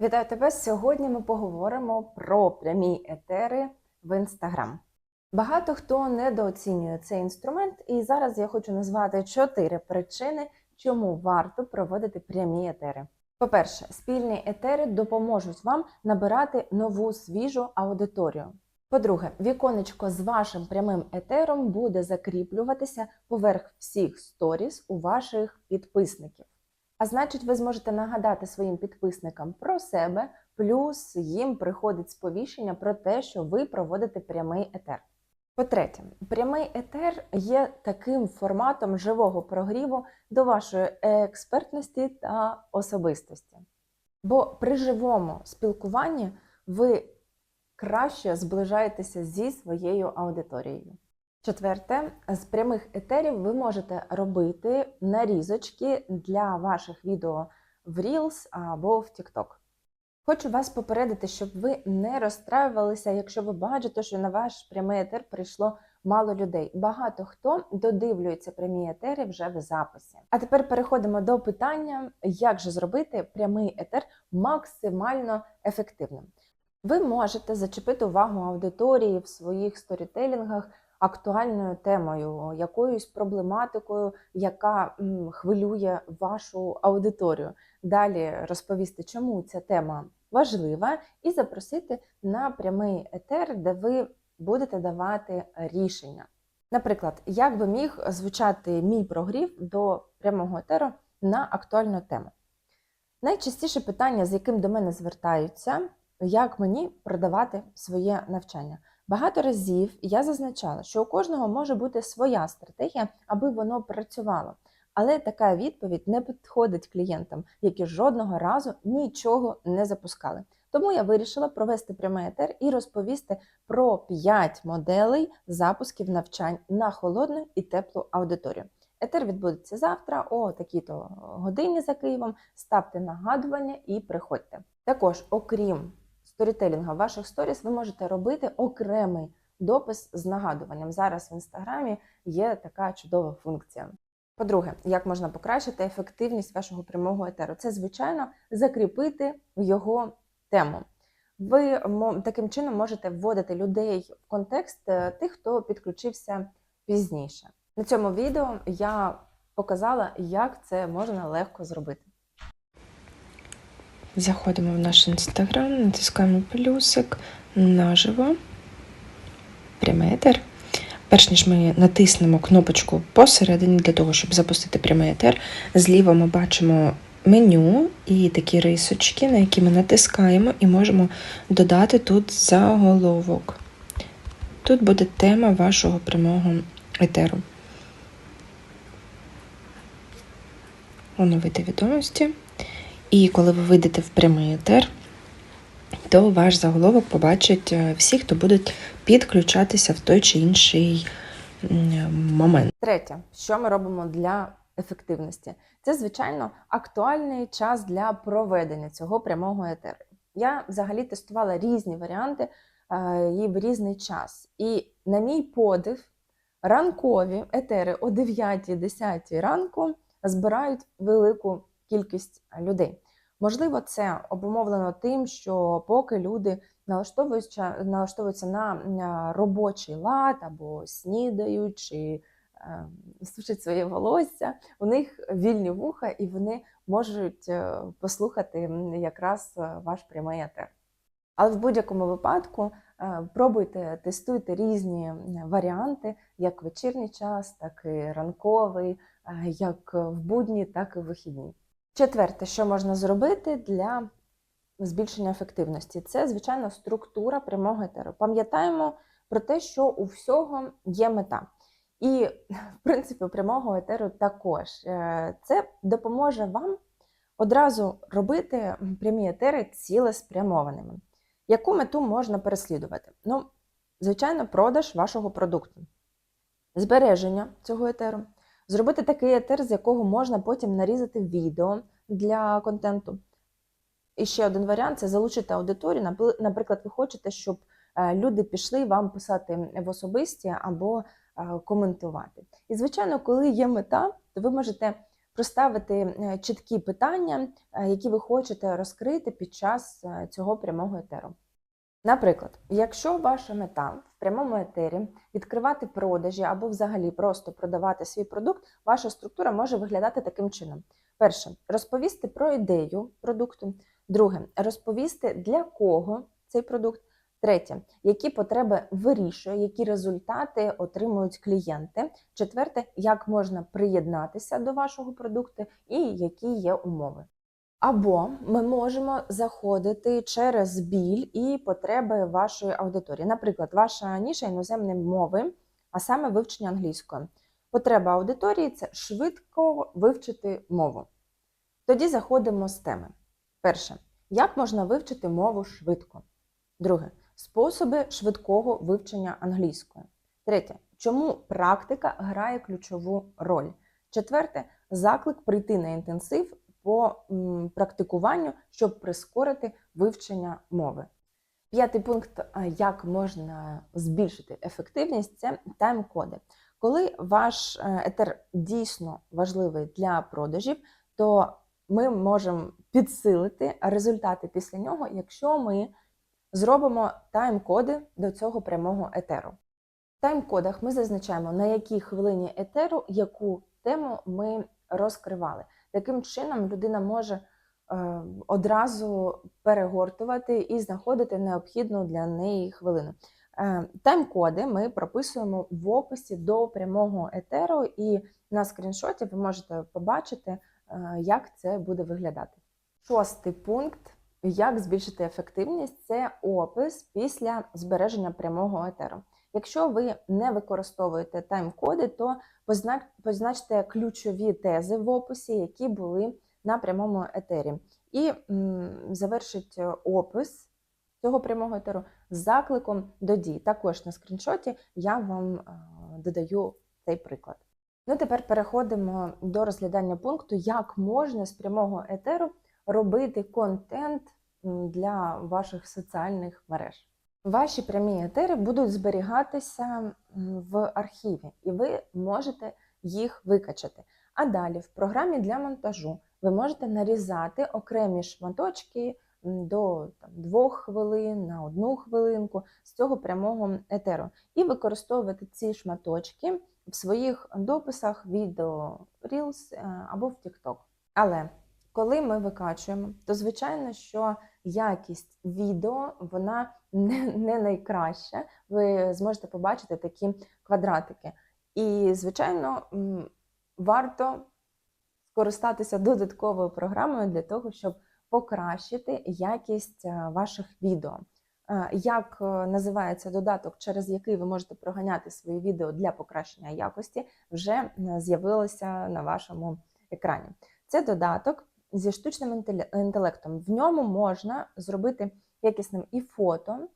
Вітаю тебе! Сьогодні ми поговоримо про прямі етери в Інстаграм. Багато хто недооцінює цей інструмент, і зараз я хочу назвати чотири причини, чому варто проводити прямі етери. По-перше, спільні етери допоможуть вам набирати нову свіжу аудиторію. По-друге, віконечко з вашим прямим етером буде закріплюватися поверх всіх сторіс у ваших підписників. А значить, ви зможете нагадати своїм підписникам про себе, плюс їм приходить сповіщення про те, що ви проводите прямий етер. По-третє, прямий етер є таким форматом живого прогріву до вашої експертності та особистості. Бо при живому спілкуванні ви краще зближаєтеся зі своєю аудиторією. Четверте, з прямих етерів ви можете робити нарізочки для ваших відео в Reels або в TikTok. Хочу вас попередити, щоб ви не розстраювалися, якщо ви бачите, що на ваш прямий етер прийшло мало людей. Багато хто додивлюється прямі етери вже в записі. А тепер переходимо до питання, як же зробити прямий етер максимально ефективним. Ви можете зачепити увагу аудиторії в своїх сторітелінгах актуальною темою, якоюсь проблематикою, яка хвилює вашу аудиторію. Далі розповісти, чому ця тема важлива, і запросити на прямий етер, де ви будете давати рішення. Наприклад, як би міг звучати мій прогрів до прямого етеру на актуальну тему? Найчастіше питання, з яким до мене звертаються, як мені продавати своє навчання. Багато разів я зазначала, що у кожного може бути своя стратегія, аби воно працювало. Але така відповідь не підходить клієнтам, які жодного разу нічого не запускали. Тому я вирішила провести прямий етер і розповісти про 5 моделей запусків навчань на холодну і теплу аудиторію. Етер відбудеться завтра о такій-то годині за Києвом. Ставте нагадування і приходьте. Також, окрім сторітелінга ваших сторіс, ви можете робити окремий допис з нагадуванням. Зараз в інстаграмі є така чудова функція. По-друге, як можна покращити ефективність вашого прямого етеру? Це, звичайно, закріпити його тему. Ви таким чином можете вводити людей в контекст е, тих, хто підключився пізніше. На цьому відео я показала, як це можна легко зробити. Заходимо в наш інстаграм, натискаємо плюсик наживо, прямий етер. Перш ніж ми натиснемо кнопочку посередині для того, щоб запустити прямий етер, зліва ми бачимо меню і такі рисочки, на які ми натискаємо, і можемо додати тут заголовок. Тут буде тема вашого прямого етеру. Оновити відомості. І коли ви вийдете в прямий етер, то ваш заголовок побачить е, всі, хто будуть підключатися в той чи інший момент. Третє, що ми робимо для ефективності? Це, звичайно, актуальний час для проведення цього прямого етеру. Я взагалі тестувала різні варіанти е, і в різний час. І на мій подив, ранкові етери о 9-10 ранку збирають велику кількість людей. Можливо, це обумовлено тим, що поки люди налаштовуються, налаштовуються на робочий лад або снідають чи е, сушать своє волосся, у них вільні вуха, і вони можуть е, послухати якраз е, ваш прямий етер. Але в будь-якому випадку е, пробуйте, тестуйте різні варіанти, як вечірній час, так і ранковий, е, як в будні, так і в вихідні. Четверте, що можна зробити для збільшення ефективності, це, звичайно, структура прямого етеру. Пам'ятаємо про те, що у всього є мета. І, в принципі, прямого етеру також. Е, Це допоможе вам одразу робити прямі етери цілеспрямованими. Яку мету можна переслідувати? Ну, звичайно, продаж вашого продукту, збереження цього етеру, зробити такий етер, з якого можна потім нарізати відео для контенту. І ще один варіант це залучити аудиторію. Наприклад, ви хочете, щоб е, люди пішли вам писати в особисті або е, коментувати. І, звичайно, коли є мета, то ви можете проставити е, чіткі питання, які ви хочете розкрити під час цього прямого етеру. Наприклад, якщо ваша мета в прямому етері відкривати продажі або взагалі просто продавати свій продукт, ваша структура може виглядати таким чином: перше розповісти про ідею продукту, друге розповісти для кого цей продукт. Третє, які потреби вирішує, які результати отримують клієнти. Четверте, як можна приєднатися до вашого продукту і які є умови. Або ми можемо заходити через біль і потреби вашої аудиторії. Наприклад, ваша ніша іноземної мови, а саме вивчення англійської. Потреба аудиторії це швидко вивчити мову. Тоді заходимо з теми. Перше, як можна вивчити мову швидко? Друге, способи швидкого вивчення англійської. Третє, чому практика грає ключову роль? Четверте, заклик прийти на інтенсив по практикуванню, щоб прискорити вивчення мови. П'ятий пункт, як можна збільшити ефективність, це тайм-коди. Коли ваш е, етер дійсно важливий для продажів, то ми можемо підсилити результати після нього, якщо ми зробимо тайм-коди до цього прямого етеру. В тайм-кодах ми зазначаємо, на якій хвилині етеру яку тему ми розкривали. Таким чином, людина може е, одразу перегортувати і знаходити необхідну для неї хвилину. Е, Тайм-коди ми прописуємо в описі до прямого етеру, і на скріншоті ви можете побачити, е, як це буде виглядати. Шостий пункт. Як збільшити ефективність це опис після збереження прямого етеру. Якщо ви не використовуєте тайм-коди, то позначте ключові тези в описі, які були на прямому етері, і завершить е, опис цього прямого етеру з закликом до дій. Також на скріншоті я вам е, додаю цей приклад. Ну, тепер переходимо до розглядання пункту, як можна з прямого етеру робити контент для ваших соціальних мереж. Ваші прямі етери будуть зберігатися в архіві, і ви можете їх викачати. А далі в програмі для монтажу ви можете нарізати окремі шматочки до там, двох хвилин на одну хвилинку з цього прямого етеру, і використовувати ці шматочки в своїх дописах, відео Reels е, або в TikTok. Але коли ми викачуємо, то звичайно, що якість відео вона не, найкраща. Ви зможете побачити такі квадратики. І, звичайно, варто скористатися додатковою програмою для того, щоб покращити якість е, ваших відео. Е, Як е, називається додаток, через який ви можете проганяти свої відео для покращення якості, вже з'явилося на вашому екрані. Це додаток зі штучним інтеле- інтелектом. В ньому можна зробити якісним і фото,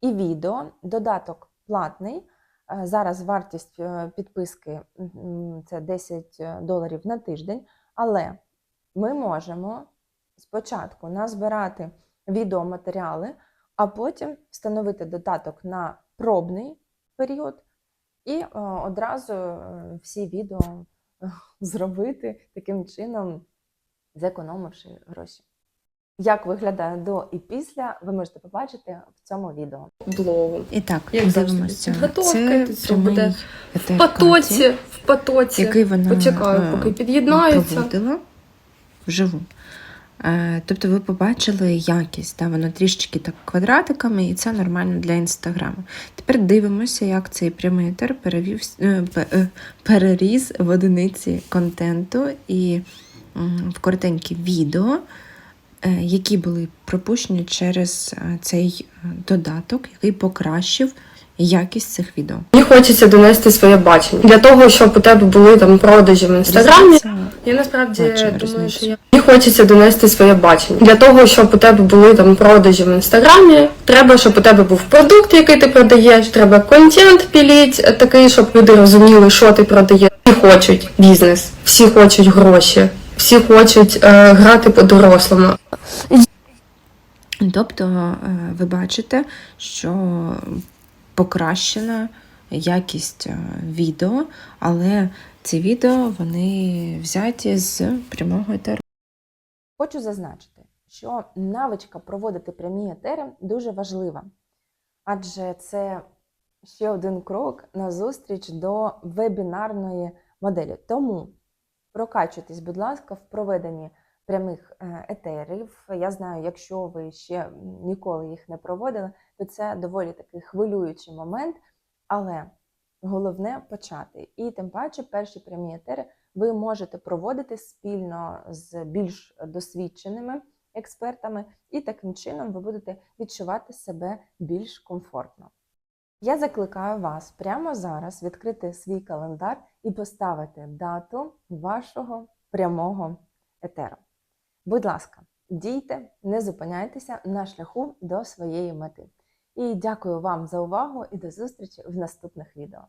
і відео. Додаток платний. Е, Зараз вартість е, підписки це 10 доларів на тиждень, але ми можемо спочатку назбирати відеоматеріали, а потім встановити додаток на пробний період і е, одразу е, всі відео е, зробити таким чином, зекономивши гроші. Як виглядає до і після, ви можете побачити в цьому відео. блогу. І так, Як завжди, дивимося. підготовка, Це буде В потоці, в потоці. який вона Почекаю, е, поки під'єднається. проводила вживу. Е, Тобто ви побачили якість, да, воно трішечки так квадратиками, і це нормально для інстаграму. Тепер дивимося, як цей прямий етер перевів, е, пе- переріс в одиниці контенту і в коротенькі відео, е, які були пропущені через е, цей е, додаток, який покращив якість цих відео. Мені хочеться донести своє бачення. Для того, щоб у тебе були там продажі в інстаграмі. Я насправді думаю, що я мені хочеться донести своє бачення. Для того, щоб у тебе були там продажі в інстаграмі, треба, щоб у тебе був продукт, який ти продаєш. Треба контент піліть такий, щоб люди розуміли, що ти продаєш. Всі хочуть бізнес, всі хочуть гроші, всі хочуть е, грати по-дорослому. Тобто е, ви бачите, що покращена якість е, відео, але Ці відео вони взяті з прямого етеру. Хочу зазначити, що навичка проводити прямі етери дуже важлива, адже це ще один крок на зустріч до вебінарної моделі. Тому прокачуйтесь, будь ласка, в проведенні прямих е, етерів. Я знаю, якщо ви ще ніколи їх не проводили, то це доволі такий хвилюючий момент, але головне почати. І тим паче перші прямі етери ви можете проводити спільно з більш досвідченими експертами, і таким чином ви будете відчувати себе більш комфортно. Я закликаю вас прямо зараз відкрити свій календар і поставити дату вашого прямого етеру. Будь ласка, дійте, не зупиняйтеся на шляху до своєї мети. І дякую вам за увагу і до зустрічі в наступних відео.